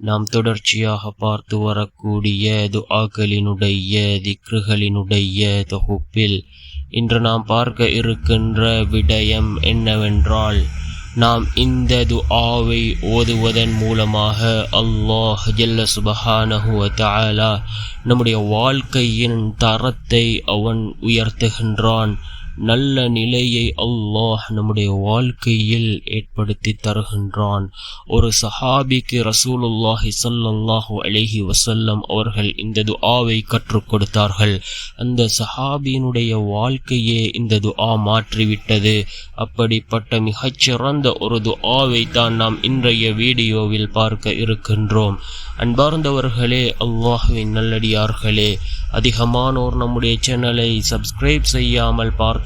நாம் தொடர்ச்சியாக பார்த்து வரக்கூடிய துஆக்களினுடைய திக்ருகளினுடைய தொகுப்பில் இன்று நாம் பார்க்க இருக்கின்ற விடயம் என்னவென்றால் நாம் இந்த துஆவை ஓதுவதன் மூலமாக அல்லாஹ் ஜல்ல சுபஹானஹுவ தாலா நம்முடைய வாழ்க்கையின் தரத்தை அவன் உயர்த்துகின்றான். நல்ல நிலையை அல்லாஹ் நம்முடைய வாழ்க்கையில் ஏற்படுத்தி தருகின்றான். ஒரு சஹாபிக்கு ரசூலுல்லாஹி ஸல்லல்லாஹு அலைஹி வசல்லம் அவர்கள் இந்த துஆவை கற்றுக் கொடுத்தார்கள். அந்த சஹாபியினுடைய வாழ்க்கையே இந்த துஆ மாற்றிவிட்டது. அப்படிப்பட்ட மிகச்சிறந்த ஒரு துஆவை தான் நாம் இன்றைய வீடியோவில் பார்க்க இருக்கின்றோம். அன்பார்ந்தவர்களே அல்லாஹுவின் நல்லடியார்களே அதிகமானோர் நம்முடைய சேனலை சப்ஸ்கிரைப் செய்யாமல் பார்த்து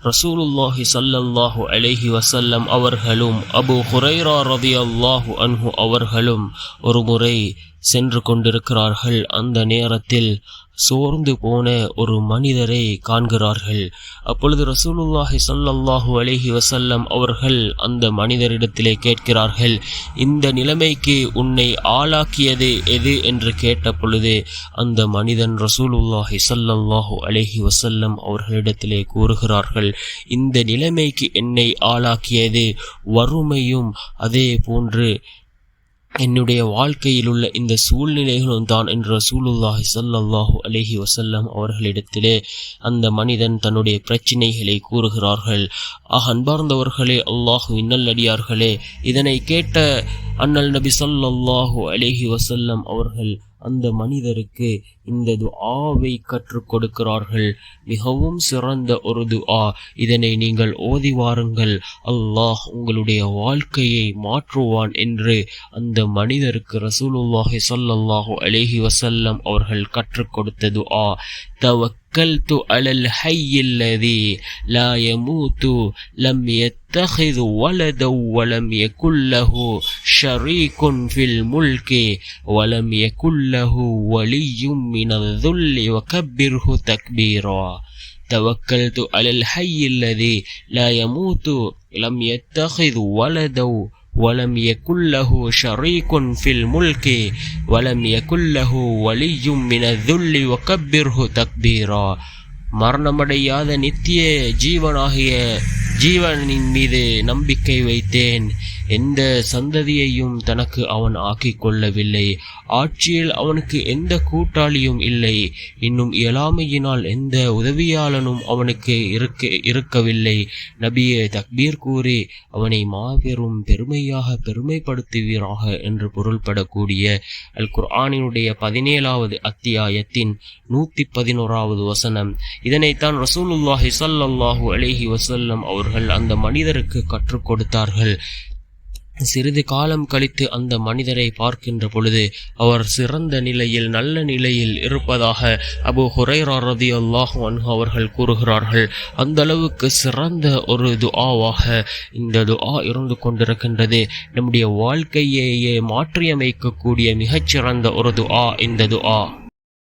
ரசூலுல்லாஹி சல்லல்லாஹு அலைஹி வசல்லம் அவர்களும் அபு ஹுரைரா ரதி அல்லாஹு அன்ஹு அவர்களும் ஒரு முறை சென்று கொண்டிருக்கிறார்கள் அந்த நேரத்தில் சோர்ந்து போன ஒரு மனிதரை காண்கிறார்கள். அப்பொழுது ரசூலுல்லாஹி சல்லல்லாஹு அலைஹி வசல்லம் அவர்கள் அந்த மனிதரிடத்திலே கேட்கிறார்கள் இந்த நிலைமைக்கு உன்னை ஆளாக்கியது எது என்று கேட்ட பொழுது அந்த மனிதன் ரசூலுல்லாஹி சல்லல்லாஹு அலைஹி வசல்லம் அவர்களிடத்திலே கூறுகிறார்கள் இந்த நிலைமைக்கு என்னை ஆளாக்கியது வறுமையும் அதே போன்று என்னுடைய வாழ்க்கையில் உள்ள இந்த சூழ்நிலைகளும் தான் என்று ரசூலுல்லாஹி சல்லல்லாஹு அலஹி வசல்லம் அவர்களிடத்திலே அந்த மனிதன் தன்னுடைய பிரச்சினைகளை கூறுகிறார்கள். ஆக அன்பார்ந்தவர்களே அல்லாஹு இன்னல்லடியார்களே இதனை கேட்ட அண்ணல் நபி சல்லல்லாஹு அலஹி வசல்லம் அவர்கள் அந்த மனிதருக்கு இந்த துஆவை கற்றுக் கொடுக்கிறார்கள். மிகவும் சிறந்த ஒரு துஆ. இதனை நீங்கள் ஓதி வாருங்கள். அல்லாஹ் உங்களுடைய வாழ்க்கையை மாற்றுவான் என்று அந்த மனிதருக்கு ரசூலுல்லாஹி சொல்லல்லாஹு அலேஹி வசல்லம் அவர்கள் கற்றுக் கொடுத்த துஆ. توكلت على الحي الذي لا يموت لم يتخذ ولدا ولم يكن له شريك في الملك ولم يكن له ولي من الذل وكبره تكبيرا. توكلت على الحي الذي لا يموت لم يتخذ ولدا ولم يكن له شريك في الملك ولم يكن له ولي من الذل وكبره تكبيرا மரணமடையாத நித்திய ஜீவனாகிய ஜீவனின் மீது நம்பிக்கை வைத்தேன் எந்த சந்ததியையும் தனக்கு அவன் ஆக்கிக் கொள்ளவில்லை. ஆட்சியில் அவனுக்கு எந்த கூட்டாளியும் இல்லை. இன்னும் இயலாமையினால் எந்த உதவியாளனும் அவனுக்கு இருக்க இருக்கவில்லை. நபியே தக்பீர் கூறி அவனை மாபெரும் பெருமையாக பெருமைப்படுத்துவீராக என்று பொருள்படக்கூடிய அல் குர்ஆனினுடைய பதினேழாவது அத்தியாயத்தின் நூத்தி பதினோராவது வசனம். இதனைத்தான் ரசூலுல்லாஹி சல்லாஹூ அலேஹி வசல்லம் அவர்கள் அந்த மனிதருக்கு கற்றுக் கொடுத்தார்கள். சிறிது காலம் கழித்து அந்த மனிதரை பார்க்கின்ற பொழுது அவர் சிறந்த நிலையில் நல்ல நிலையில் இருப்பதாக அபு ஹுரைரா ரதி அல்லாஹ் அவர்கள் கூறுகிறார்கள். அந்த அளவுக்கு சிறந்த ஒரு துஆவாக இந்த துஆ இருந்து கொண்டிருக்கின்றது. நம்முடைய வாழ்க்கையையே மாற்றியமைக்கக்கூடிய மிகச்சிறந்த ஒரு துஆ இந்த துஆ.